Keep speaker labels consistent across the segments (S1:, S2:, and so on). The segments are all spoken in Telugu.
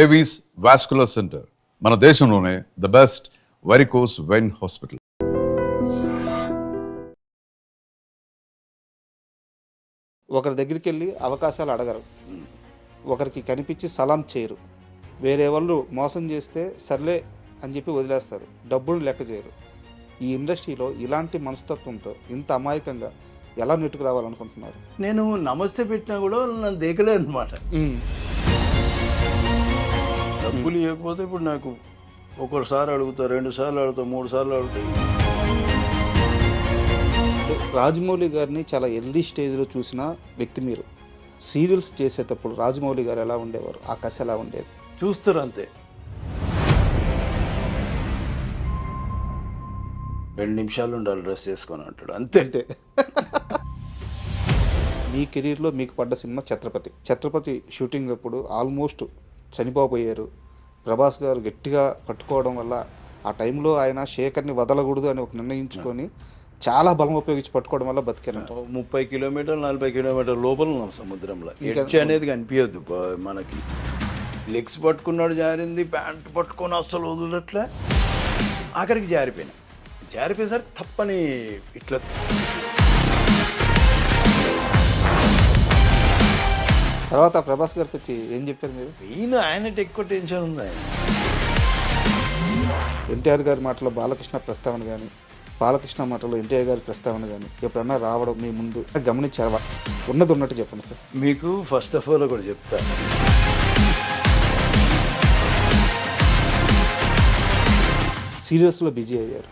S1: ఏవీస్ వాస్కులర్ సెంటర్ మన దేశంలోనే the best varicose vein hospital
S2: ఒకరి దగ్గరికి వెళ్ళి అవకాశాలు అడగరు. ఒకరికి కనిపించి సలాం చేయరు. వేరే వాళ్ళు మోసం చేస్తే సర్లే అని చెప్పి వదిలేస్తారు. డబ్బులు లెక్క చేయరు. ఈ ఇండస్ట్రీలో ఇలాంటి మనస్తత్వంతో ఇంత అమాయకంగా ఎలా నెట్టుకు రావాలనుకుంటున్నారు?
S3: నేను నమస్తే పెట్టినా కూడా నన్ను దేకలే అనమాట డబ్బులు ఇవ్వకపోతే ఇప్పుడు నాకు ఒకసారి అడుగుతా రెండు సార్లు అడుగుతా మూడు సార్లు అడుగుతా.
S2: రాజమౌళి గారిని చాలా ఎర్లీ స్టేజ్లో చూసిన వ్యక్తి మీరు. సీరియల్స్ చేసేటప్పుడు రాజమౌళి గారు ఎలా ఉండేవారు? ఆ కథ ఎలా ఉండేది?
S3: చూస్తారు అంతే. రెండు నిమిషాలు ఉండాలి డ్రెస్ చేసుకొని అంటాడు. అంతే.
S2: అంతే. మీ కెరీర్లో మీకు పడ్డ సినిమా ఛత్రపతి. ఛత్రపతి షూటింగ్ అప్పుడు ఆల్మోస్ట్ చనిపోబోయారు. ప్రభాస్ గారు గట్టిగా పట్టుకోవడం వల్ల ఆ టైంలో ఆయన శేఖర్ని వదలకూడదు అని ఒక నిర్ణయించుకొని చాలా బలం ఉపయోగించి పట్టుకోవడం వల్ల బతికారంట.
S3: ఓ ముప్పై కిలోమీటర్లు నలభై కిలోమీటర్ల లోపల ఉన్నాం సముద్రంలో. ఎడ్జ్ అనేది కనిపించదు మనకి. లెగ్స్ పట్టుకున్నాడు జారింది ప్యాంట్ పట్టుకొని అస్సలు వదలట్లే. ఆఖరికి జారిపోయినా. జారిపోయేసరికి తప్పని ఇట్లా
S2: తర్వాత ప్రభాస్ గారికి వచ్చి ఏం చెప్పారు మీరు?
S3: ఈయన ఆయనకి ఎక్కువ టెన్షన్ ఉంది ఆయన.
S2: ఎన్టీఆర్ గారి మాటలో బాలకృష్ణ ప్రస్తావన కానీ బాలకృష్ణ మాటలో ఎన్టీఆర్ గారి ప్రస్తావన కానీ ఎప్పుడన్నా రావడం మీ ముందు గమనించారా ఉన్నది ఉన్నట్టు చెప్పండి సార్.
S3: మీకు ఫస్ట్ ఆఫ్ ఆల్ ఒకటి చెప్తా.
S2: సీరియస్లో బిజీ అయ్యారు.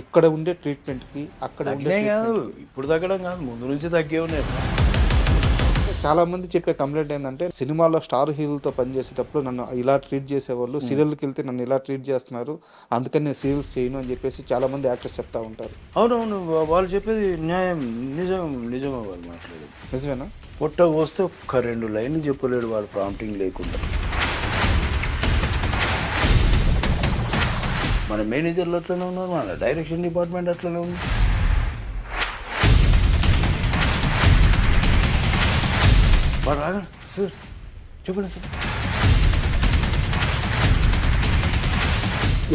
S2: ఇక్కడ ఉండే ట్రీట్మెంట్కి అక్కడ
S3: తగ్గినాయి కాదు ఇప్పుడు తగ్గడం కాదు ముందు నుంచి తగ్గే ఉన్నాయి.
S2: చాలా మంది చెప్పే కంప్లైంట్ ఏంటంటే సినిమాలో స్టార్ హీరోలతో పనిచేసేటప్పుడు నన్ను ఇలా ట్రీట్ చేసేవాళ్ళు సీరియల్కి వెళ్తే నన్ను ఇలా ట్రీట్ చేస్తున్నారు అందుకని నేను సీరియల్స్ చేయను అని చెప్పేసి చాలా మంది యాక్టర్స్ చెప్తా ఉంటారు.
S3: అవునవును వాళ్ళు చెప్పేది న్యాయం నిజం నిజమే వాళ్ళు మాట్లాడేది.
S2: నిజమేనా?
S3: పొట్ట వస్తే ఒక్క రెండు లైన్లు చెప్పలేడు వాడు ప్రాంప్టింగ్ లేకుండా. మన మేనేజర్లు అట్లనే ఉన్నారు మన డైరెక్షన్ డిపార్ట్మెంట్ అట్లనే ఉంది. వాడు రాగా సార్ చెప్పండి సార్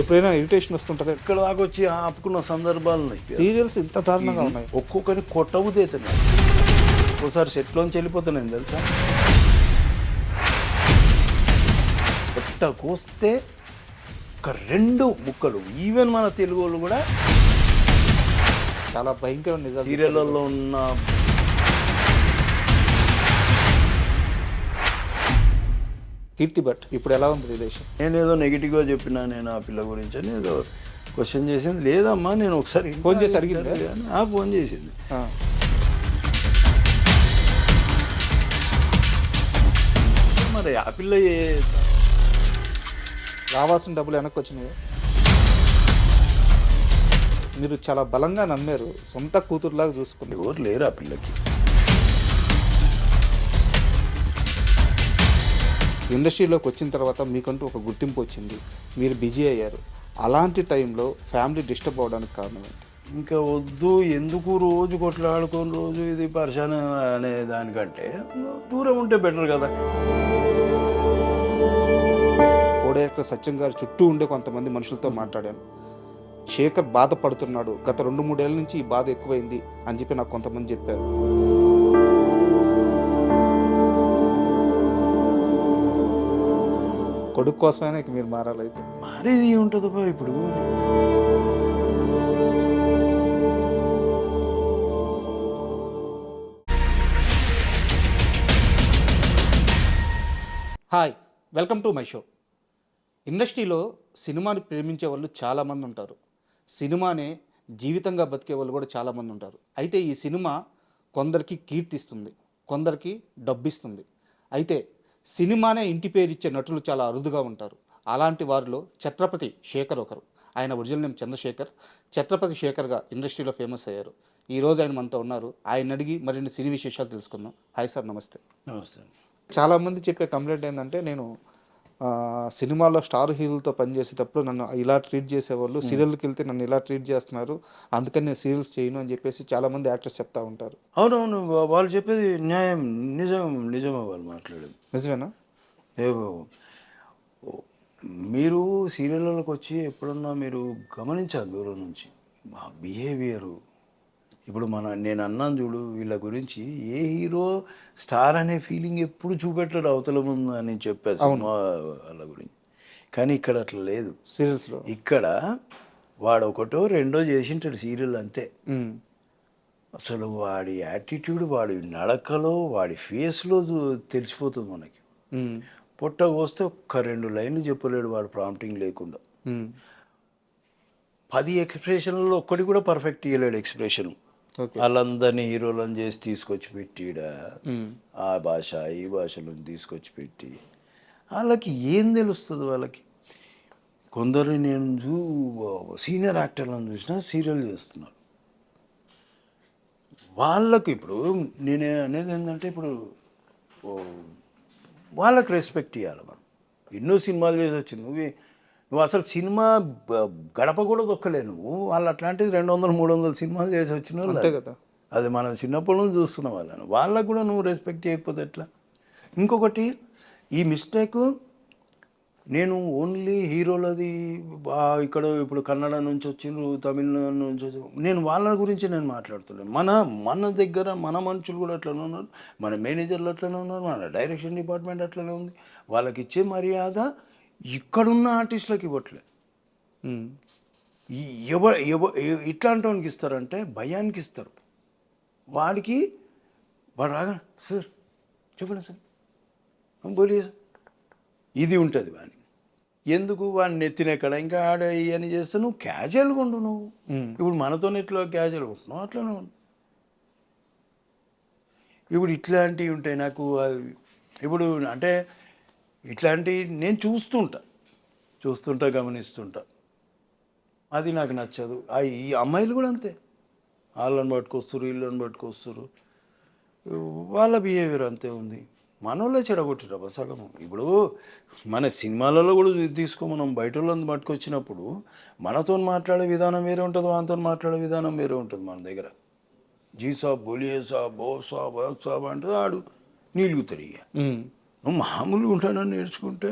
S2: ఎప్పుడైనా ఇరిటేషన్ వస్తుంటుంది.
S3: ఇక్కడ దాకా వచ్చి ఆపుకున్న సందర్భాలు ఉన్నాయి
S2: సీరియల్స్ ఇంత దారుణంగా ఉన్నాయి.
S3: ఒక్కొక్కరిని కొట్టబుద్దవుతున్నాయి ఒకసారి సెట్లోంచి వెళ్ళిపోతున్నాను తెలుసా? కొట్ట కోస్తే ఒక రెండు ముక్కలు. ఈవెన్ మన తెలుగు వాళ్ళు కూడా
S2: చాలా భయంకరమైన నిజాలు
S3: సీరియళ్ళల్లో ఉన్న
S2: కీర్తి భట్ ఇప్పుడు ఎలా ఉంది రిలేషన్
S3: నేను ఏదో నెగిటివ్గా చెప్పినా నేను ఆ పిల్ల గురించి అని ఏదో క్వశ్చన్ చేసింది. లేదమ్మా నేను ఒకసారి
S2: ఫోన్ చేసి అడిగిందా?
S3: ఆ ఫోన్ చేసింది. మరి ఆ పిల్ల
S2: రావాల్సిన డబ్బులు వెనక్కి వచ్చినాయి. మీరు చాలా బలంగా నమ్మారు. సొంత కూతురులాగా చూసుకుంది
S3: ఎవరు లేరు ఆ పిల్లకి.
S2: ఇండస్ట్రీలోకి వచ్చిన తర్వాత మీకంటూ ఒక గుర్తింపు వచ్చింది. మీరు బిజీ అయ్యారు. అలాంటి టైంలో ఫ్యామిలీ డిస్టర్బ్ అవడానికి కారణం ఏంటి?
S3: ఇంకా వద్దు ఎందుకు రోజు కొట్లాడుకొని రోజు ఇది పరిశాన అనే దానికంటే దూరం ఉంటే బెటర్ కదా.
S2: కో డైరెక్టర్ సత్యం గారు చుట్టూ ఉండే కొంతమంది మనుషులతో మాట్లాడాను. శేఖర్ బాధపడుతున్నాడు. గత రెండు మూడేళ్ళ నుంచి ఈ బాధ ఎక్కువైంది అని చెప్పి నాకు కొంతమంది చెప్పారు. కొడుకు కోసమైనా ఇక మీరు మారాలైతే
S3: మారేది ఉంటుంది బా ఇప్పుడు.
S2: Hi welcome to my show ఇండస్ట్రీలో సినిమాని ప్రేమించే వాళ్ళు చాలామంది ఉంటారు. సినిమానే జీవితంగా బతికే వాళ్ళు కూడా చాలామంది ఉంటారు. అయితే ఈ సినిమా కొందరికి కీర్తిస్తుంది కొందరికి డబ్బిస్తుంది. అయితే సినిమానే ఇంటి పేరు ఇచ్చే నటులు చాలా అరుదుగా ఉంటారు. అలాంటి వారిలో ఛత్రపతి శేఖర్ ఒకరు. ఆయన ఒరిజినల్ నేమ్ చంద్రశేఖర్. ఛత్రపతి శేఖర్గా ఇండస్ట్రీలో ఫేమస్ అయ్యారు. ఈ రోజు ఆయన మనతో ఉన్నారు. ఆయన అడిగి మరిన్ని సినీ విశేషాలు తెలుసుకుందాం. హాయ్ సార్ నమస్తే.
S3: నమస్తే.
S2: చాలామంది చెప్పే కంప్లైంట్ ఏంటంటే నేను సినిమాలో స్టార్ హీరోలతో పనిచేసేటప్పుడు నన్ను ఇలా ట్రీట్ చేసేవాళ్ళు సీరియల్కి వెళ్తే నన్ను ఇలా ట్రీట్ చేస్తున్నారు అందుకని నేను సీరియల్స్ చేయను అని చెప్పేసి చాలామంది యాక్టర్స్ చెప్తా ఉంటారు.
S3: అవునవును వాళ్ళు చెప్పేది న్యాయం నిజం నిజమే వాళ్ళు మాట్లాడేది.
S2: నిజమేనా?
S3: ఏవో మీరు సీరియళ్ళకి వచ్చి ఎప్పుడన్నా మీరు గమనించాలి దూరం నుంచి? మా బిహేవియరు ఇప్పుడు మన నేను అన్నాను చూడు వీళ్ళ గురించి ఏ హీరో స్టార్ అనే ఫీలింగ్ ఎప్పుడు చూపెట్టడు అవతల ముందు అని చెప్పాను సినిమా వాళ్ళ గురించి. కానీ ఇక్కడ అట్లా లేదు.
S2: సీరియల్స్లో.
S3: ఇక్కడ వాడు ఒకటో రెండో చేసింటాడు సీరియల్ అంతే. అసలు వాడి యాటిట్యూడ్ వాడి నడకలో వాడి ఫేస్లో తెలిసిపోతుంది మనకి. పొట్ట కోస్తే ఒక్క రెండు లైన్లు చెప్పలేడు వాడు ప్రాంప్టింగ్ లేకుండా. పది ఎక్స్ప్రెషన్లలో ఒక్కటి కూడా పర్ఫెక్ట్ ఇవ్వలేడు ఎక్స్ప్రెషన్. వాళ్ళందరినీ హీరోలను చేసి తీసుకొచ్చి పెట్టిడ. ఆ భాష ఈ భాషలో తీసుకొచ్చి పెట్టి. వాళ్ళకి ఏం తెలుస్తుంది వాళ్ళకి? కొందరు నేను చూ సీనియర్ యాక్టర్లను చూసినా సీరియల్ చేస్తున్నారు. వాళ్ళకు ఇప్పుడు నేను అనేది ఏంటంటే ఇప్పుడు వాళ్ళకి రెస్పెక్ట్ ఇవ్వాలి మనం. ఎన్నో సినిమాలు చేసి వచ్చి నువ్వు నువ్వు అసలు సినిమా గడప కూడా దొక్కలే నువ్వు. వాళ్ళు అట్లాంటిది రెండు వందలు మూడు వందల సినిమాలు చేసి వచ్చిన వాళ్ళు
S2: అంతే కదా.
S3: అది మనం చిన్నప్పటి నుంచి చూస్తున్న వాళ్ళని. వాళ్ళకు కూడా నువ్వు రెస్పెక్ట్ చేయకపోతే ఎట్లా? ఇంకొకటి ఈ మిస్టేక్ నేను ఓన్లీ హీరోలది ఇక్కడ ఇప్పుడు కన్నడ నుంచి వచ్చిండ్రు తమిళనాడు నుంచి వచ్చి నేను వాళ్ళ గురించి నేను మాట్లాడుతున్నాను మన మన దగ్గర మన మనుషులు కూడా అట్లనే ఉన్నారు. మన మేనేజర్లు అట్లనే ఉన్నారు. మన డైరెక్షన్ డిపార్ట్మెంట్ అట్లనే ఉంది. వాళ్ళకి ఇచ్చే మర్యాద ఇక్కడున్న ఆర్టిస్టులకు ఇవ్వట్లే. ఎవ ఎవ ఇట్లాంటి వానికి ఇస్తారంటే భయానికి ఇస్తారు వాడికి వాడు రాగా సార్ చెప్పండి సార్. సార్. ఇది ఉంటుంది వాడిని ఎందుకు? వాడిని నెత్తినెక్కడ ఇంకా ఆడ ఇవన్నీ చేస్తే నువ్వు క్యాజువల్గా ఉండు నువ్వు. ఇప్పుడు మనతో ఎట్లా క్యాజువల్గా ఉంటున్నావు అట్లనే ఉండు. ఇప్పుడు ఇట్లాంటివి ఉంటాయి నాకు ఇప్పుడు అంటే ఇట్లాంటివి నేను చూస్తుంటా. చూస్తుంటా గమనిస్తుంటా. అది నాకు నచ్చదు. ఆ ఈ అమ్మాయిలు కూడా అంతే. వాళ్ళని పట్టుకొస్తారు వీళ్ళని పట్టుకొస్తారు వాళ్ళ బిహేవియర్ అంతే ఉంది. మనోళ్ళే చెడగొట్టిరు సగం ఇప్పుడు మన సినిమాలలో కూడా తీసుకో మనం బయట వాళ్ళని పట్టుకొచ్చినప్పుడు మనతో మాట్లాడే విధానం వేరే ఉంటుంది వాళ్ళతో మాట్లాడే విధానం వేరే ఉంటుంది మన దగ్గర. జీ సాబ్ బోలియే సాబ్ బో సాబ్ సాబ్ అంటే ఆడు నీలుగుతాడు ఇక నువ్వు మామూలుగా ఉంటానని నేర్చుకుంటే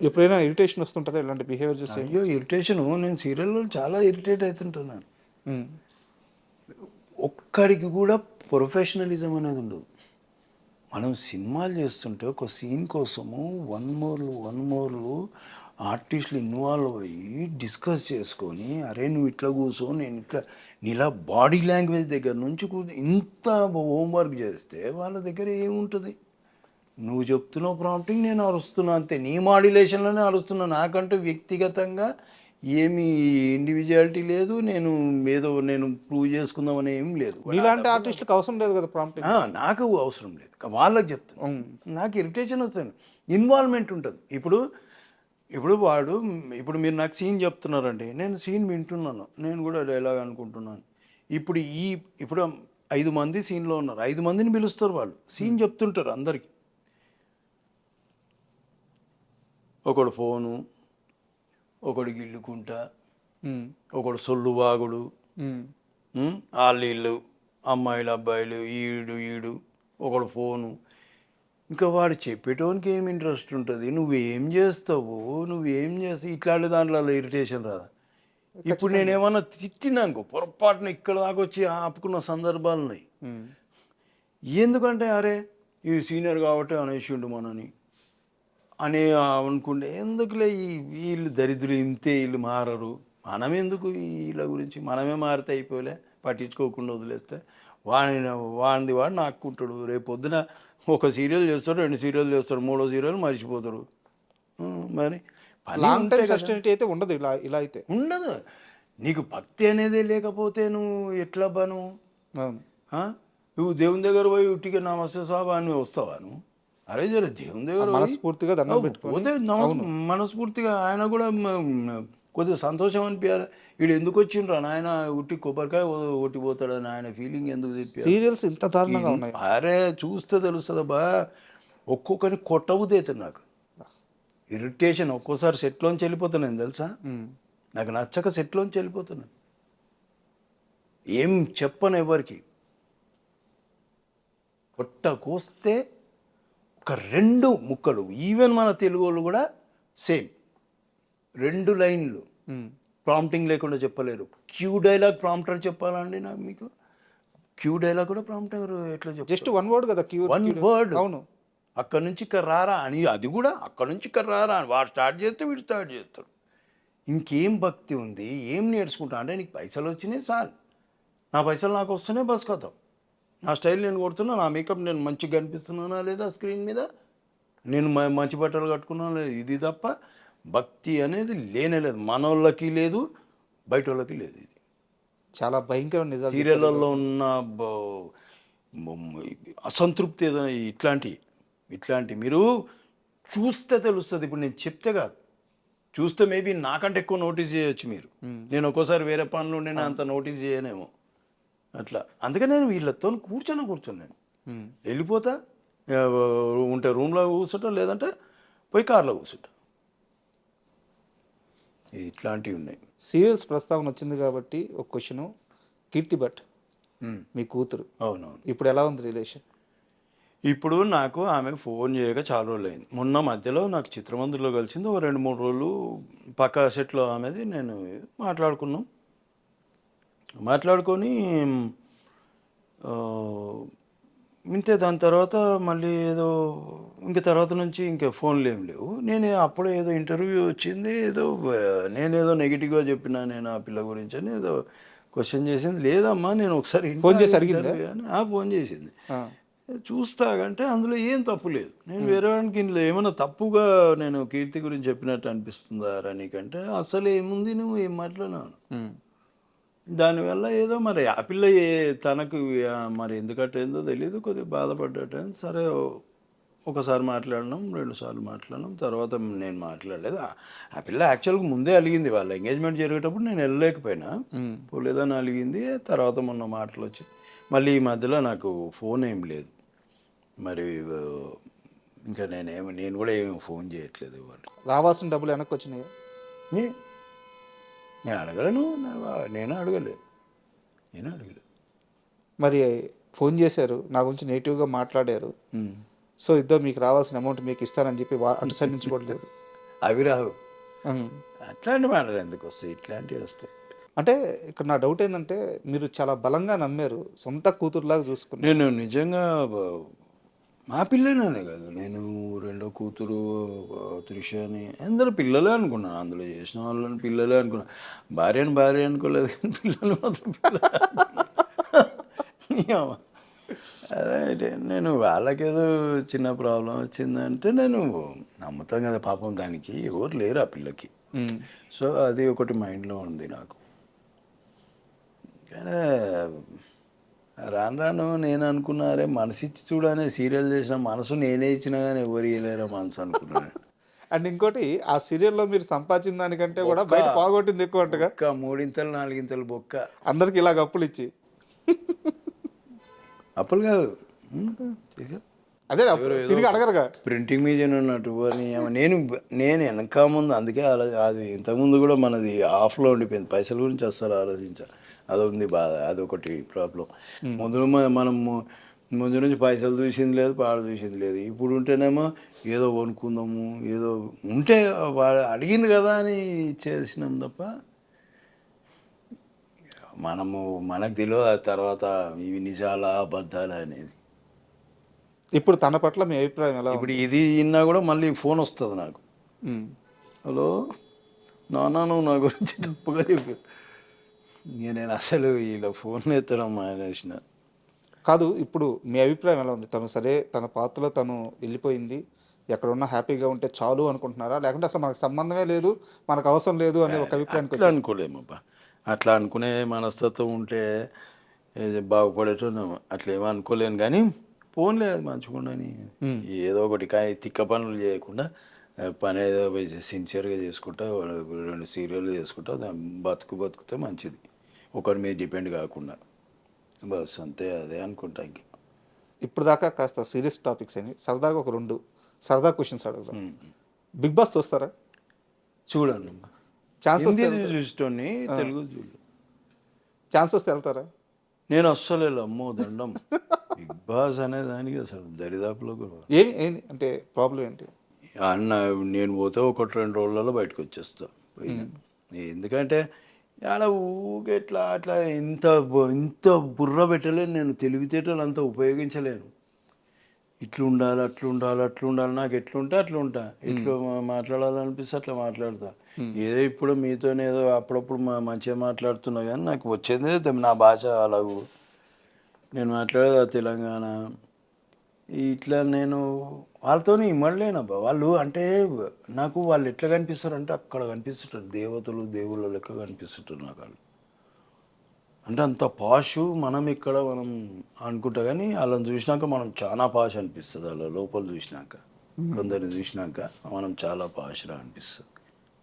S2: ఎప్పుడైనా ఇరిటేషన్ వస్తుంటుందా ఇలాంటి బిహేవియర్ చూస్తే?
S3: అయ్యో ఇరిటేషన్ నేను సీరియల్లో చాలా ఇరిటేట్ అవుతుంటున్నాను. ఒక్కడికి కూడా ప్రొఫెషనలిజం అనేది ఉండదు. మనం సినిమాలు చేస్తుంటే ఒక సీన్ కోసము వన్ మోర్లు వన్ మోర్లు ఆర్టిస్టులు ఇన్వాల్వ్ అయ్యి డిస్కస్ చేసుకొని అరే నువ్వు ఇట్లా కూర్చో నేను ఇట్లా నీలా బాడీ లాంగ్వేజ్ దగ్గర నుంచి ఇంత హోంవర్క్ చేస్తే వాళ్ళ దగ్గర ఏముంటుంది? నువ్వు చెప్తున్నావు ప్రాంప్టింగ్ నేను అరుస్తున్నా అంతే. నీ మాడ్యులేషన్లోనే అరుస్తున్నా. నాకంటూ వ్యక్తిగతంగా ఏమి ఇండివిజువాలిటీ లేదు. నేను ఏదో నేను ప్రూవ్ చేసుకుందామని ఏం లేదు.
S2: నీలాంటి ఆర్టిస్టులకు అవసరం లేదు కదా ప్రాంప్టింగ్
S3: నాకు అవసరం లేదు. వాళ్ళకి చెప్తాను నాకు ఇరిటేషన్ వస్తుంది. ఇన్వాల్వ్మెంట్ ఉంటుంది. ఇప్పుడు ఇప్పుడు వాడు ఇప్పుడు మీరు నాకు సీన్ చెప్తున్నారండి. నేను సీన్ వింటున్నాను. నేను కూడా డైలాగ్ అనుకుంటున్నాను. ఇప్పుడు ఈ ఇప్పుడు ఐదు మంది సీన్లో ఉన్నారు. ఐదు మందిని పిలుస్తారు వాళ్ళు. సీన్ చెప్తుంటారు అందరికి. ఒకడు ఫోను ఒకడు గిల్లుకుంటా ఒకడు సొల్లు వాగుడు వాళ్ళు వీళ్ళు అమ్మాయిలు అబ్బాయిలు ఈడు ఈడు ఒకడు ఫోను ఇంకా వాడు చెప్పేటోనికి ఏం ఇంట్రెస్ట్ ఉంటుంది? నువ్వేం చేస్తావు నువ్వేం చేస్తావు ఇట్లాంటి దాంట్లో ఇరిటేషన్ రాదా? ఇప్పుడు నేనేమన్నా తిట్టినానుకో పొరపాటున ఇక్కడ దాకా వచ్చి ఆపుకున్న సందర్భాలు ఉన్నాయి. ఎందుకంటే అరే ఈ సీనియర్ కాబట్టి అనేసిండు మనని. అని అనుకుంటే ఎందుకులే ఈ వీళ్ళు దరిద్రులు ఇంతే వీళ్ళు మారరు? మనం ఎందుకు వీళ్ళ గురించి? మనమే మారితే అయిపోలే పట్టించుకోకుండా వదిలేస్తే. వాడిని వాడిది వాడు నాక్కుంటాడు. రేపు పొద్దున ఒక సీరియల్ చేస్తాడు రెండు సీరియల్ చేస్తాడు మూడో సీరియల్ మర్చిపోతాడు. మరి
S2: లాంగ్ టైం. సస్టైనిటీ అయితే ఉండదు ఇలా ఇలా అయితే.
S3: ఉండదు. నీకు భక్తి అనేది లేకపోతే నువ్వు ఎట్లా? నువ్వు దేవుని దగ్గర పోయి ఉట్టిగా నమస్తే సాబా అని వస్తావా నువ్వు? అరే జర దేవుని దగ్గర
S2: మనస్ఫూర్తిగా దండం
S3: నమస్- మనస్ఫూర్తిగా ఆయన కూడా కొద్దిగా సంతోషం అనిపించాలి వీడు ఎందుకు వచ్చిండ్రా నాయన? ఉట్టి కొబ్బరికాయ ఒట్టిపోతాడని ఆయన ఫీలింగ్ ఎందుకు తెప్పారు?
S2: సీరియల్స్ ఇంత దారుణంగా ఉన్నాయి.
S3: అరే చూస్తే తెలుస్తుందబ్బా. ఒక్కొక్కరిని కొట్టబుద్ది అవుతుంది నాకు. ఇరిటేషన్ ఒక్కోసారి సెట్లోంచి వెళ్ళిపోతున్నాను తెలుసా. నాకు నచ్చక సెట్లోంచి వెళ్ళిపోతున్నాను ఏం చెప్పను ఎవరికి? పొట్ట కోస్తే ఒక రెండు ముక్కలు ఈవెన్ మన తెలుగు వాళ్ళు కూడా సేమ్. రెండు లైన్లు. ప్రాంప్టింగ్ లేకుండా చెప్పలేరు. క్యూ డైలాగ్ ప్రాంప్టర్ చెప్పాలండి నాకు మీకు. క్యూ డైలాగ్ కూడా ప్రాంప్టర్ ఎట్లా చెప్పారు
S2: జస్ట్ వన్ వర్డ్ కదా క్యూ
S3: వన్ వర్డ్
S2: అవును.
S3: అక్కడ నుంచి ఇక్కడ రారా అని అది కూడా అక్కడ నుంచి ఇక్కడ రారా అని. వాడు స్టార్ట్ చేస్తే వీడు స్టార్ట్ చేస్తాడు. ఇంకేం భక్తి ఉంది? ఏం నేర్చుకుంటా? అంటే నీకు పైసలు వచ్చినాయి సార్. నా పైసలు నాకు వస్తేనే బస్ కథం. నా స్టైల్ నేను కొడుతున్నా నా మేకప్ నేను మంచిగా కనిపిస్తున్నానా లేదా స్క్రీన్ మీద? నేను మంచి బట్టలు కట్టుకున్నాను లేదు? ఇది తప్ప భక్తి అనేది లేనే లేదు. మనోళ్ళకి లేదు బయట వాళ్ళకి లేదు ఇది.
S2: చాలా భయంకరమైన నిజాలు
S3: సీరియళ్ళల్లో ఉన్న అసంతృప్తి ఏదో ఇట్లాంటి ఇట్లాంటి మీరు చూస్తే తెలుస్తుంది. ఇప్పుడు నేను చెప్తే కాదు. చూస్తే మేబీ నాకంటే ఎక్కువ నోటీస్ చేయొచ్చు మీరు. నేను ఒక్కోసారి వేరే పనులు ఉండే అంత నోటీస్ చేయనేమో. అట్లా. అందుకే నేను వీళ్ళతో కూర్చొని కూర్చోను
S2: ఉమ్.
S3: వెళ్ళిపోతా ఉంటే రూమ్లో కూర్చుంటా లేదంటే పోయి కార్లో కూర్చుంటా. ఇట్లాంటివి ఉన్నాయి.
S2: సీరియల్స్ ప్రస్తావన వచ్చింది కాబట్టి ఒక క్వశ్చన్. కీర్తి భట్. మీ కూతురు.
S3: అవునవును.
S2: ఇప్పుడు ఎలా ఉంది రిలేషన్?
S3: ఇప్పుడు నాకు ఆమె ఫోన్ చేయక చాలా రోజులు అయింది మొన్న మధ్యలో నాకు చిత్రమందులో కలిసింది. ఒక రెండు మూడు రోజులు పక్క సెట్లో ఆమెది. నేను మాట్లాడుకున్నాం. మాట్లాడుకొని ఇంతే దాని తర్వాత మళ్ళీ ఏదో ఇంక తర్వాత నుంచి ఇంకా ఫోన్లు ఏం లేవు నేను అప్పుడే ఏదో ఇంటర్వ్యూ వచ్చింది ఏదో నేనేదో నెగిటివ్గా చెప్పినా నేను ఆ పిల్ల గురించి అని ఏదో క్వశ్చన్ చేసింది లేదమ్మా నేను ఒకసారి
S2: ఫోన్ చేసి అడిగిందా?
S3: ఫోన్ చేసింది. చూస్తాగంటే అందులో ఏం తప్పు లేదు నేను వేరే వాడికి ఇందులో ఏమైనా తప్పుగా నేను కీర్తి గురించి చెప్పినట్టు అనిపిస్తుందా నీకంటే అసలు ఏముంది నువ్వు ఏం మాట్లాడినాను. దానివల్ల ఏదో మరి ఆ పిల్ల ఏ తనకు మరి ఎందుకంటేందో తెలియదు కొద్దిగా బాధపడ్డట సరే ఒకసారి మాట్లాడినాం రెండు సార్లు మాట్లాడినాం తర్వాత నేను మాట్లాడలేదు. ఆ- పిల్ల యాక్చువల్గా ముందే అలిగింది వాళ్ళ ఎంగేజ్మెంట్ జరిగేటప్పుడు నేను వెళ్ళలేకపోయినా. పోలేదని అలిగింది తర్వాత మొన్న మాటలు వచ్చి మళ్ళీ ఈ మధ్యలో నాకు ఫోన్ ఏం లేదు. మరి ఇంకా నేనేమి నేను కూడా ఏమి ఫోన్ చేయట్లేదు వాళ్ళు
S2: రావాల్సిన డబ్బులు వెనక్కి వచ్చినాయి?
S3: నేను అడగలను. నేను అడగలేదు. నేను అడగలేదు.
S2: మరి ఫోన్ చేశారు. నా గురించి నెగిటివ్గా మాట్లాడారు. సో ఇద్దరు మీకు రావాల్సిన అమౌంట్ మీకు ఇస్తానని చెప్పి అటు సైడ్ నుంచి కూడా లేదు.
S3: అవి రావు. అట్లాంటి మాటలు ఎందుకు వస్తాయి? ఇట్లాంటివి వస్తాయి.
S2: అంటే ఇక్కడ నా డౌట్ ఏంటంటే మీరు చాలా బలంగా నమ్మారు. సొంత కూతురులాగా చూసుకున్నారు.
S3: నేను నిజంగా మా పిల్లలనే కాదు. నేను రెండో కూతురు త్రిష అని అందరూ పిల్లలే అనుకున్నాను అందులో చేసిన వాళ్ళని పిల్లలే అనుకున్నాను భార్యని భార్య అనుకోలేదు కానీ పిల్లలు మాత్రం పిల్లలు. అదే నేను వాళ్ళకేదో చిన్న ప్రాబ్లం వచ్చిందంటే నేను నమ్ముతాం కదా పాపం దానికి. ఎవరు లేరు ఆ పిల్లకి. సో అది ఒకటి మైండ్లో ఉంది నాకు. కానీ రాను రాను నేను అనుకున్నారే మనసు ఇచ్చి చూడనే సీరియల్ చేసిన మనసు నేనే ఇచ్చినా కానీ ఎవరు ఇవ్వలేరా మనసు అనుకున్నాను.
S2: అండ్ ఇంకోటి ఆ సీరియల్లో మీరు సంపాదించిన దానికంటే కూడా బయట పోగొట్టింది ఎక్కువ అంటగా.
S3: బొక్క మూడింతలు నాలుగింతలు బొక్క.
S2: అందరికి ఇలాగ అప్పులు ఇచ్చి.
S3: అప్పులు కాదు.
S2: అదే తిరిగి అడగరుగా.
S3: ప్రింటింగ్ మీడియం ఉన్నట్టు నేను నేను వెనక ముందు అందుకే అలా అది ఇంతకుముందు కూడా మనది ఆఫ్లో ఉండిపోయింది. పైసల గురించి అస్సలు ఆలోచించా అదొకటి బాధ అదొకటి ప్రాబ్లం ముందు మనం ముందు నుంచి పైసలు చూసింది లేదు పాడు చూసింది లేదు. ఇప్పుడు ఉంటేనేమో ఏదో కొనుక్కుందాము ఏదో ఉంటే వాడు అడిగింది కదా అని చేసినాం తప్ప మనము మనకు తెలియదు ఆ తర్వాత ఇవి నిజాలా అబద్ధాలా అనేది.
S2: ఇప్పుడు తన పట్ల మీ అభిప్రాయం ఎలా
S3: ఇప్పుడు ఇది విన్నా కూడా మళ్ళీ ఫోన్ వస్తుంది నాకు. హలో? నాన్న నువ్వు నా గురించి తప్పుగా చెప్పు ఇక నేను అసలు ఇలా ఫోన్ ఎత్తడం మానేసిన.
S2: కాదు ఇప్పుడు మీ అభిప్రాయం ఎలా ఉంది? తను సరే తన పాత్రలో తను వెళ్ళిపోయింది. ఎక్కడున్నా హ్యాపీగా ఉంటే చాలు అనుకుంటున్నారా? లేకుంటే అసలు మనకు సంబంధమే లేదు మనకు అవసరం లేదు అనే ఒక అభిప్రాయానికి
S3: అట్లా అనుకోలేమబ్బా. అట్లా అనుకునే మనస్తత్వం ఉంటే బాగుపడేటో అట్లా ఏమో అనుకోలేను కానీ ఫోన్లే అది మంచిగుండని ఏదో ఒకటి కానీ తిక్క పనులు చేయకుండా పని ఏదో సిన్సియర్గా చేసుకుంటా రెండు సీరియల్ చేసుకుంటా బతుకు బతుకుతే మంచిది. ఒకరి మీద డిపెండ్ కాకుండా. బస్ అంతే అదే అనుకుంటా ఇంక.
S2: ఇప్పుడు దాకా కాస్త సీరియస్ టాపిక్స్ అని సరదాగా ఒక రెండు సరదా క్వశ్చన్స్ అడుగుదాం. బిగ్ బాస్ చూస్తారా?
S3: చూడండి
S2: ఛాన్స్ వస్తే
S3: చూసేటోని తెలుగు చూడు.
S2: ఛాన్స్ వస్తే వెళ్తారా?
S3: నేను అస్సలు అమ్మో దండం. బిగ్ బాస్ అనే దానికి అసలు దరిదాపులో కూడా
S2: ఏమి ఏంది అంటే ప్రాబ్లం ఏంటి?
S3: అన్న నేను పోతే ఒకటి రెండు రోజులలో బయటకు వచ్చేస్తా. ఎందుకంటే ఊగే ఇట్లా అట్లా ఇంత ఇంత బుర్ర పెట్టలేను నేను. తెలివితేటలు అంత ఉపయోగించలేను. ఇట్లా ఉండాలి అట్లా ఉండాలి అట్లా ఉండాలి నాకు ఎట్లుంటే అట్లా ఉంటా ఎట్లా మా- మాట్లాడాలనిపిస్తే అట్లా మాట్లాడతా. ఏదో ఇప్పుడు మీతోనే ఏదో అప్పుడప్పుడు మా మంచిగా మాట్లాడుతున్నా కానీ నాకు వచ్చేదే నా భాష అలాగూ. నేను మాట్లాడేది ఆ తెలంగాణ. ఇట్లా నేను వాళ్ళతో ఇమ్మడలేనబ్బా వాళ్ళు అంటే నాకు వాళ్ళు ఎట్లా కనిపిస్తారు అంటే అక్కడ కనిపిస్తుంటారు. దేవతలు దేవుళ్ళ లెక్క కనిపిస్తుంటారు నాకు వాళ్ళు. అంటే అంత పాషు మనం ఇక్కడ మనం అనుకుంటా కానీ వాళ్ళని చూసినాక మనం చాలా పాష్ అనిపిస్తుంది. వాళ్ళ లోపల చూసినాక కొందరిని చూసినాక మనం చాలా పాష్రా అనిపిస్తుంది.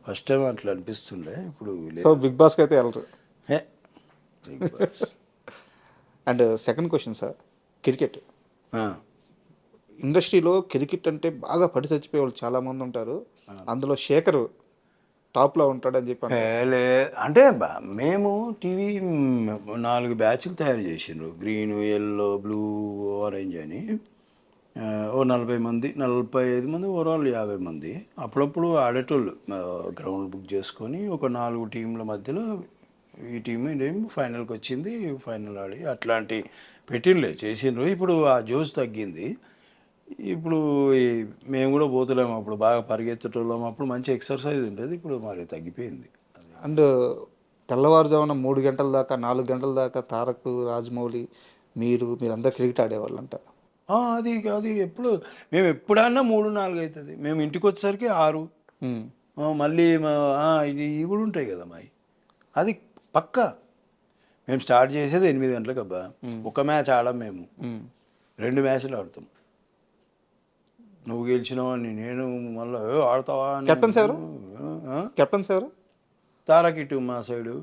S3: ఫస్ట్ టైం అట్లా అనిపిస్తుండే ఇప్పుడు.
S2: సో బిగ్ బాస్కి అయితే వెళ్ళరు. And second question sir cricket. ఇండస్ట్రీలో క్రికెట్ అంటే బాగా పడి చచ్చిపోయే వాళ్ళు చాలా మంది ఉంటారు. అందులో శేఖర్ టాప్లో ఉంటాడని చెప్పి
S3: లే అంటే మేము టీవీ నాలుగు బ్యాచ్లు తయారు చేసిండ్రు. గ్రీన్ ఎల్లో బ్లూ ఆరెంజ్ అని. ఓ నలభై మంది నలభై ఐదు మంది ఓవరాల్ యాభై మంది. అప్పుడప్పుడు ఆడేటోళ్ళు గ్రౌండ్ బుక్ చేసుకొని ఒక నాలుగు టీంల మధ్యలో ఈ టీం ఈ ఫైనల్కి వచ్చింది ఫైనల్ ఆడి అట్లాంటి పెట్టినలే చేసిండ్రు. ఇప్పుడు ఆ జోష్ తగ్గింది. ఇప్పుడు మేము కూడా పోతలేము అప్పుడు బాగా పరిగెత్తటోళ్ళం అప్పుడు మంచి ఎక్సర్సైజ్ ఉంటుంది ఇప్పుడు మరి తగ్గిపోయింది.
S2: అండ్ తెల్లవారుజామున మూడు గంటల దాకా నాలుగు గంటల దాకా తారక్ రాజమౌళి మీరు మీరందరూ క్రికెట్ ఆడేవాళ్ళంట.
S3: అది అది ఎప్పుడు మేము ఎప్పుడన్నా మూడు నాలుగు అవుతుంది మేము ఇంటికి వచ్చేసరికి ఆరు మళ్ళీ ఇవి కూడా ఉంటాయి కదా మావి అది పక్కా. మేము స్టార్ట్ చేసేది ఎనిమిది గంటలకు అబ్బా ఒక మ్యాచ్ ఆడం మేము. రెండు మ్యాచ్లు ఆడతాం. నువ్వు గెలిచినావు అని నేను మళ్ళీ "ఏ, ఆడతావా?
S2: Captains ఎవరు? కెప్టెన్స్ ఎవరు?
S3: తారక్ ఇటు మా సైడు.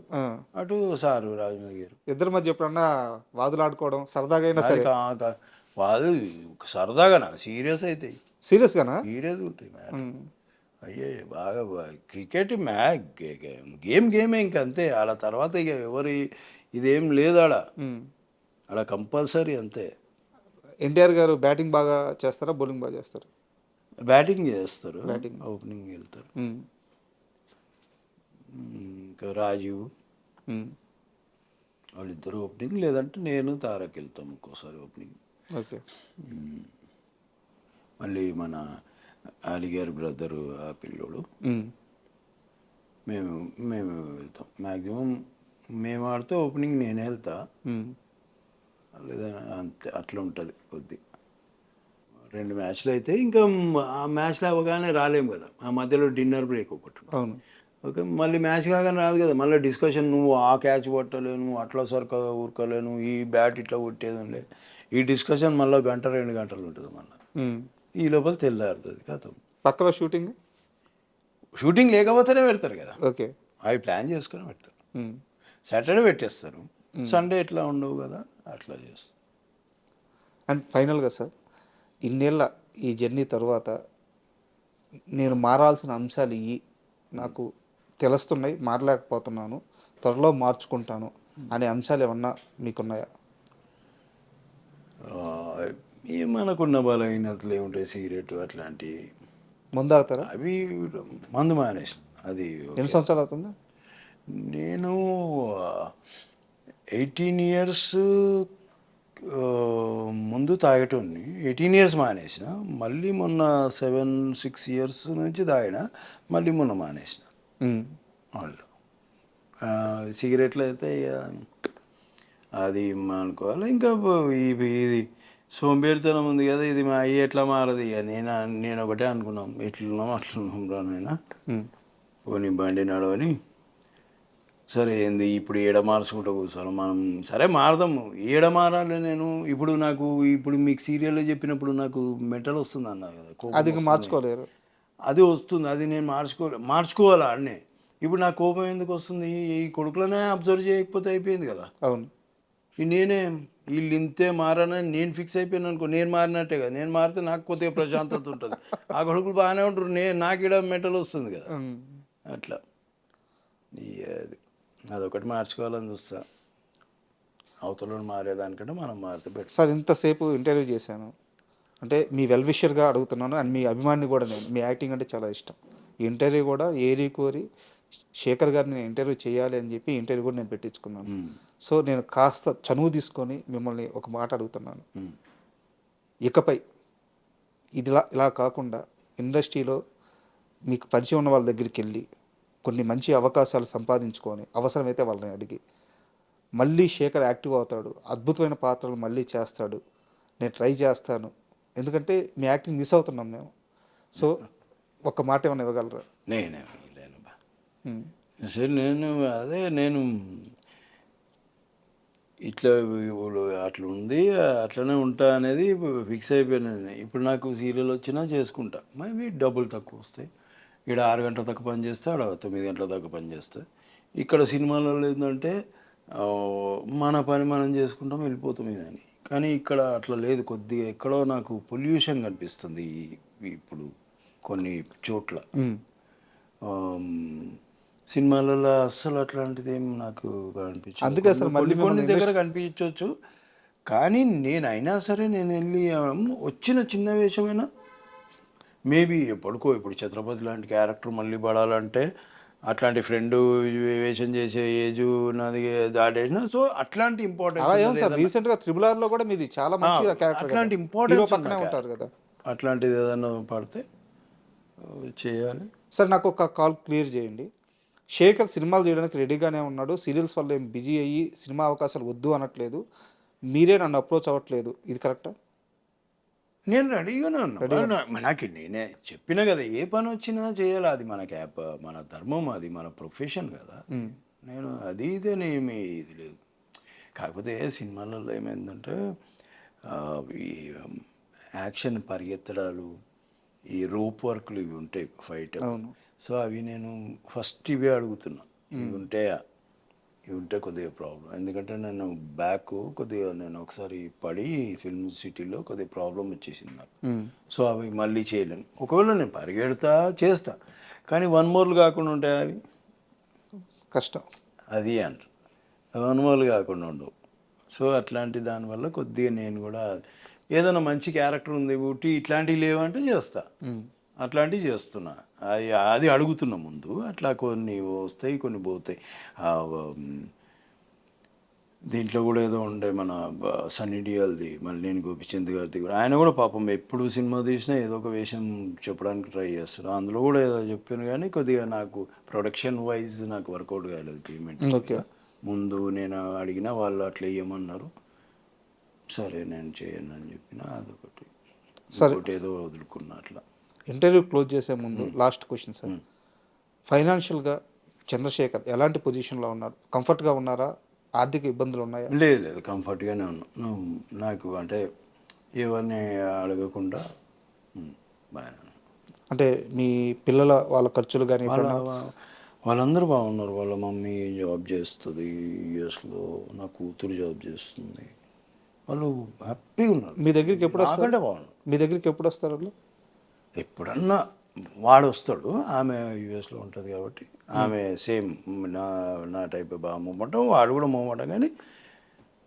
S3: అటు సారు రాజమౌళి గారు
S2: ఇద్దరి మధ్య ఎప్పుడన్నా వాదులు ఆడుకోవడం సరదాగా అయినా సరే?
S3: కా- కా- వాళ్ళు సరదాగా సీరియస్ అవుతాయి
S2: సీరియస్గానా?
S3: సీరియస్ ఉంటాయి. అయ్యే బాగా క్రికెట్ మ్యాచ్ గేమ్ గేమే ఇంక అంతే. ఆడ తర్వాత ఇక ఎవరి ఇదేం లేదు ఆడ. ఆడ కంపల్సరీ అంతే.
S2: ఎన్టీఆర్ గారు బ్యాటింగ్ బాగా చేస్తారా బౌలింగ్ బాగా చేస్తారు?
S3: బ్యాటింగ్ చేస్తారు
S2: Batting.
S3: ఓపెనింగ్ వెళ్తారు
S2: ఉమ్.
S3: ఉమ్, ఇంకా రాజీవ్
S2: ఉమ్.
S3: వాళ్ళిద్దరు ఓపెనింగ్ లేదంటే నేను తారక్ వెళ్తాం ఒక్కోసారి ఓపెనింగ్
S2: ఓకే
S3: మళ్ళీ మన అలిగారి బ్రదరు ఆ పిల్లోడు. మేము మేము వెళ్తాం మ్యాక్సిమం మేము ఆడితే ఓపెనింగ్ నేనే వెళ్తా. లేదా అంతే అట్లా ఉంటుంది కొద్ది రెండు మ్యాచ్లు అయితే ఇంకా ఆ మ్యాచ్లు అవ్వగానే రాలేము కదా. ఆ మధ్యలో డిన్నర్ బ్రేక్ ఒకటి.
S2: అవును.
S3: ఓకే మళ్ళీ మ్యాచ్ కాగానే రాదు కదా. మళ్ళీ డిస్కషన్ నువ్వు ఆ క్యాచ్ కొట్టలేవు నువ్వు అట్లా సరిక ఊరుకోలేను ఈ బ్యాట్ ఇట్లా కొట్టేది ఉండే ఈ డిస్కషన్ మళ్ళీ గంట రెండు గంటలు ఉంటుంది మళ్ళీ. ఈ లోపల తెల్లారుతుంది కథం.
S2: పక్కలో షూటింగ్?
S3: షూటింగ్ లేకపోతేనే పెడతారు కదా.
S2: ఓకే.
S3: అవి ప్లాన్ చేసుకొని పెడతారు. సాటర్డే పెట్టేస్తారు. సండే ఎట్లా ఉండవు కదా అట్లా చేస్తారు.
S2: అండ్ ఫైనల్గా సార్? ఇన్నేళ్ళ ఈ జర్నీ తర్వాత నేను మారాల్సిన అంశాలు ఇవి నాకు తెలుస్తున్నాయి మారలేకపోతున్నాను త్వరలో మార్చుకుంటాను అనే అంశాలు ఏమన్నా మీకున్నాయా?
S3: మనకున్న బలహీనతలు ఏముంటాయి? సిగరెట్ అట్లాంటివి.
S2: ముందాగుతారా?
S3: అవి మందు మానేసిన. అది
S2: ఎన్ని సంవత్సరాలు అవుతుంది?
S3: నేను ఎయిటీన్ ఇయర్స్ ముందు తాగేటోని ఎయిటీన్ ఇయర్స్ మానేసిన మళ్ళీ మొన్న సెవెన్ సిక్స్ ఇయర్స్ నుంచి తాగిన మళ్ళీ మొన్న మానేసిన. వాళ్ళు. సిగరెట్లు అయితే అది అనుకోవాలి ఇంకా ఇది సోంబేరితనం ఉంది కదా ఇది మా అయ్యి ఎట్లా మారదు ఇక. నేను నేను ఒకటే అనుకున్నాం ఎట్లున్నాం అట్లున్నాం రా నాయనా. పోనీ బండి నడవని సరే ఏంది? ఇప్పుడు ఏడ మార్చుకుంటూ కూర్చోవాలి. మనం సరే మారదాము ఏడ మారాలి నేను. ఇప్పుడు నాకు ఇప్పుడు మీకు సీరియల్లో చెప్పినప్పుడు నాకు మెంటల్ వస్తుంది అన్నా కదా
S2: అది. మార్చుకోలేరు.
S3: అది వస్తుంది. అది నేను మార్చుకో మార్చుకోవాలా అన్నే ఇప్పుడు నా కోపం ఎందుకు వస్తుంది? ఈ కొడుకులనే అబ్జర్వ్ చేయకపోతే అయిపోయింది కదా.
S2: అవును.
S3: ఈ నేనే వీళ్ళు ఇంతే మారనని నేను ఫిక్స్ అయిపోయాను అనుకో నేను మారినట్టే కదా. నేను మారితే నాకు కొద్దిగా ప్రశాంతత ఉంటుంది. ఆ కొడుకులు బాగానే ఉంటారు. నేను నాకు ఇక్కడ మెంటల్ వస్తుంది కదా. అట్లా. అది. అదొకటి మార్చుకోవాలని చూస్తా. అవతల మారేదానికంటే మనం మారితే బెటర్
S2: సార్ ఇంతసేపు ఇంటర్వ్యూ చేశాను. అంటే మీ వెల్ విషర్గా అడుగుతున్నాను అండ్ మీ అభిమాని కూడా నేను. మీ యాక్టింగ్ అంటే చాలా ఇష్టం. ఈ ఇంటర్వ్యూ కూడా ఏరి కోరి శేఖర్ గారిని నేను ఇంటర్వ్యూ చేయాలి అని చెప్పి ఇంటర్వ్యూ కూడా నేను పెట్టించుకున్నాను. సో నేను కాస్త చనువు తీసుకొని మిమ్మల్ని ఒక మాట అడుగుతున్నాను. ఇకపై ఇదిలా ఇలా కాకుండా ఇండస్ట్రీలో మీకు పరిచయం ఉన్న వాళ్ళ దగ్గరికి వెళ్ళి కొన్ని మంచి అవకాశాలు సంపాదించుకొని అవసరమైతే వాళ్ళని అడిగి. మళ్ళీ శేఖర్ యాక్టివ్ అవుతాడు. అద్భుతమైన పాత్రలు మళ్ళీ చేస్తాడు. నేను ట్రై చేస్తాను. ఎందుకంటే మీ యాక్టింగ్ మిస్ అవుతున్నాం మేము. సో ఒక మాట ఏమైనా ఇవ్వగలరా?
S3: నేనే. సరే నేను అదే నేను ఇట్లా అట్లా ఉంది అట్లనే ఉంటా అనేది ఫిక్స్ అయిపోయాను. ఇప్పుడు నాకు సీరియల్ వచ్చినా చేసుకుంటా. మేబీ డబ్బులు తక్కువ వస్తాయి. ఇక్కడ ఆరు గంటల దాకా పని చేస్తే ఆడ తొమ్మిది గంటల దాకా పని చేస్తే. ఇక్కడ సినిమాలలో ఏంటంటే మన పని మనం చేసుకుంటాం వెళ్ళిపోతాం ఇదని కానీ ఇక్కడ అట్లా లేదు. కొద్దిగా ఎక్కడో నాకు పొల్యూషన్ కనిపిస్తుంది ఇప్పుడు కొన్ని చోట్ల. సినిమాలలో అస్సలు అట్లాంటిది ఏం నాకు అనిపించింది.
S2: అందుకే అసలు మళ్ళీ
S3: కొన్ని దగ్గర కనిపించవచ్చు. కానీ నేను అయినా సరే నేను వెళ్ళి వచ్చిన చిన్న వేషమైనా మేబీ ఎప్పటికో ఇప్పుడు ఛత్రపతి లాంటి క్యారెక్టర్ మళ్ళీ పడాలంటే అట్లాంటి ఫ్రెండ్ వేషం చేసే ఏజ్ నాది దాడేసిన సో అట్లాంటి ఇంపార్టెంట్
S2: రీసెంట్గా త్రిబుల్ ఆర్లో కూడా మీది చాలా మంచి
S3: అట్లాంటి importance
S2: పక్కనే ఉంటారు కదా.
S3: అట్లాంటిది ఏదైనా పడితే చేయాలి.
S2: సార్ నాకు ఒక కాల్ క్లియర్ చేయండి. శేఖర్ సినిమాలు చేయడానికి రెడీగానే ఉన్నాడు. సీరియల్స్ వల్ల ఏం బిజీ అయ్యి సినిమా అవకాశాలు వద్దు అనట్లేదు. మీరే నన్ను అప్రోచ్ అవ్వట్లేదు. ఇది కరెక్టా
S3: నేను రెడీగానే ఉన్నా. మనకి నేనే చెప్పిన కదా ఏ పని వచ్చినా చేయాలి. అది మన క్యాప్ మన ధర్మం అది మన ప్రొఫెషన్ కదా. నేను అది ఇదేనేమి ఇది లేదు. కాకపోతే సినిమాలలో ఏమైందంటే ఈ యాక్షన్ పరిగెత్తడాలు ఈ రోప్ వర్క్లు ఇవి ఉంటాయి ఫైట్.
S2: అవును.
S3: సో అవి నేను ఫస్ట్ ఇవే అడుగుతున్నా. ఇవి ఉంటాయా? ఇవి ఉంటే కొద్దిగా ప్రాబ్లం ఎందుకంటే నేను బ్యాక్ కొద్దిగా నేను ఒకసారి పడి ఫిల్మ్ సిటీలో కొద్దిగా ప్రాబ్లం వచ్చేసింది నాకు. సో అవి మళ్ళీ చేయలేను. ఒకవేళ నేను పరిగెడతా చేస్తా. కానీ వన్ మోర్లు కాకుండా ఉంటాయి అవి?
S2: కష్టం.
S3: అది అంటారు. వన్ మోర్లు కాకుండా ఉండవు. సో అట్లాంటి దానివల్ల కొద్దిగా నేను కూడా ఏదైనా మంచి క్యారెక్టర్ ఉంది ఊటి ఇట్లాంటివి లేవంటే చేస్తా. అట్లాంటివి చేస్తున్నా. అది అది అడుగుతున్నా ముందు అట్లా కొన్ని వస్తాయి కొన్ని పోతాయి. దీంట్లో కూడా ఏదో ఉండే మన సన్నీ డియాల్ది మళ్ళీ నేను గోపిచంద్ గారిది కూడా. ఆయన కూడా పాపం ఎప్పుడు సినిమా తీసినా ఏదో ఒక వేషం చెప్పడానికి ట్రై చేస్తాడు. అందులో కూడా ఏదో చెప్పాను కానీ కొద్దిగా నాకు ప్రొడక్షన్ వైజ్ నాకు వర్కౌట్ కాలేదు పేమెంట్
S2: Okay.
S3: ముందు నేను అడిగినా వాళ్ళు అట్లా వేయమన్నారు సరే నేను చేయను అని చెప్పిన అదొకటి.
S2: సరే.
S3: ఏదో వదులుకున్నా అట్లా.
S2: ఇంటర్వ్యూ క్లోజ్ చేసే ముందు లాస్ట్ క్వశ్చన్ సార్. ఫైనాన్షియల్గా చంద్రశేఖర్ ఎలాంటి పొజిషన్లో ఉన్నారు? కంఫర్ట్గా ఉన్నారా? ఆర్థిక ఇబ్బందులు ఉన్నాయా?
S3: లేదు లేదు. కంఫర్ట్గానే ఉన్నా. నాకు అంటే ఎవరిని అడగకుండా ఉన్నా.
S2: అంటే మీ పిల్లల వాళ్ళ ఖర్చులు కానీ
S3: వాళ్ళ వాళ్ళందరూ బాగున్నారు. వాళ్ళ మమ్మీ జాబ్ చేస్తుంది యుఎస్లో నా కూతురు జాబ్ చేస్తుంది. వాళ్ళు హ్యాపీగా ఉన్నారు.
S2: మీ దగ్గరికి ఎప్పుడు వస్తారు? మీ దగ్గరికి ఎప్పుడు వస్తారు వాళ్ళు?
S3: ఎప్పుడన్నా వాడు వస్తాడు ఆమె యుఎస్లో ఉంటుంది కాబట్టి ఆమె సేమ్ నా నా టైప్ బాగా మొమ్మటం వాడు కూడా మొమ్మటం కానీ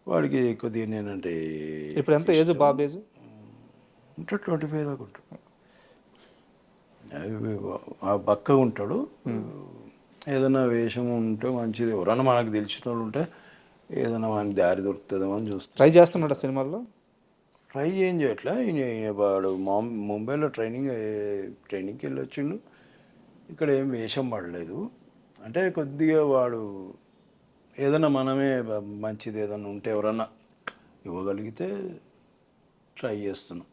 S3: వాడికి కొద్దిగా నేనంటే
S2: ఇప్పుడు ఎంత ఏజ్ బాబు ఏజ్
S3: ఉంటాడు ట్వంటీ ఫైవ్ దాకా ఉంటాడు. బక్కగా ఉంటాడు. ఏదైనా వేషం ఉంటే మంచిది. ఎవరన్నా మనకు తెలిసిన వాళ్ళు ఉంటే ఏదైనా మనకి దారి దొరుకుతుందేమో అని చూస్తాం
S2: ట్రై చేస్తున్నాడు సినిమాల్లో?
S3: ట్రై ఏం చేయట్లే? ఈయన వాడు ముంబైలో ట్రైనింగ్ ట్రైనింగ్కి వెళ్ళి వచ్చిండు ఇక్కడ ఏం వేషం పడలేదు. అంటే కొద్దిగా వాడు ఏదైనా మనమే మంచిది ఏదైనా ఉంటే ఎవరన్నా ఇవ్వగలిగితే ట్రై చేస్తున్నాం.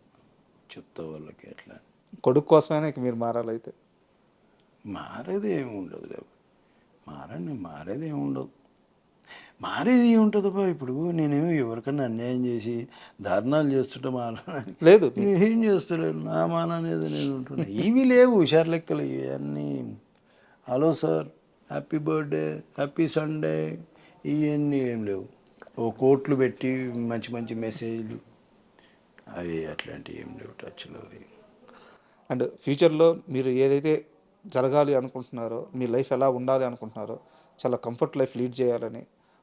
S3: చెప్తా వాళ్ళకి ఎట్లా
S2: కొడుకు కోసమైనా ఇక మీరు మారాలైతే
S3: మారేది ఏమి ఉండదు లేవు మారండి మారేది ఏమి ఉండదు. మారేది ఏముంటుంది బా? ఇప్పుడు నేనేమో ఎవరికన్నా అన్యాయం చేసి దారుణాలు చేస్తుంటే మారా
S2: లేదు.
S3: నేను ఏం చేస్తలేను? నా మాన అనేది నేను ఉంటున్నా. ఇవి లేవు హుషారు లెక్కలు ఇవన్నీ hello sir happy birthday happy Sunday ఇవన్నీ ఏం లేవు. ఓ కోట్లు పెట్టి మంచి మంచి మెసేజ్లు అవి అట్లాంటివి ఏం లేవు టచ్లో అవి.
S2: అండ్ ఫ్యూచర్లో మీరు ఏదైతే జరగాలి అనుకుంటున్నారో మీ లైఫ్ ఎలా ఉండాలి అనుకుంటున్నారో చాలా కంఫర్ట్ లైఫ్ లీడ్ చేయాలని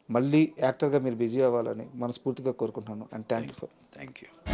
S2: మళ్ళీ యాక్టర్గా మీరు బిజీ అవ్వాలని మనస్ఫూర్తిగా కోరుకుంటున్నాను. And thank you for
S3: thank you